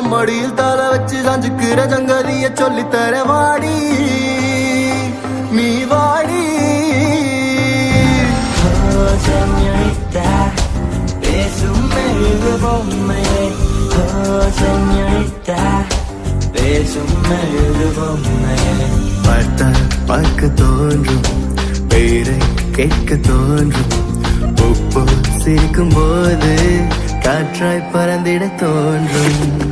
மடியில் தலை வச்சு சாஞ்சுக்கிற சங்கதிய சொல்லித்தர வாடி. நீ வாடி. பேசும் மெழுகு பொம்மையே பேசும் மெழுகு பொம்மையே பார்த்தால் பார்க்க தோன்றும் பெயரை கேட்க தோன்றும். உப்பு சிரிக்கும் போது காற்றாய் பறந்திட தோன்றும்.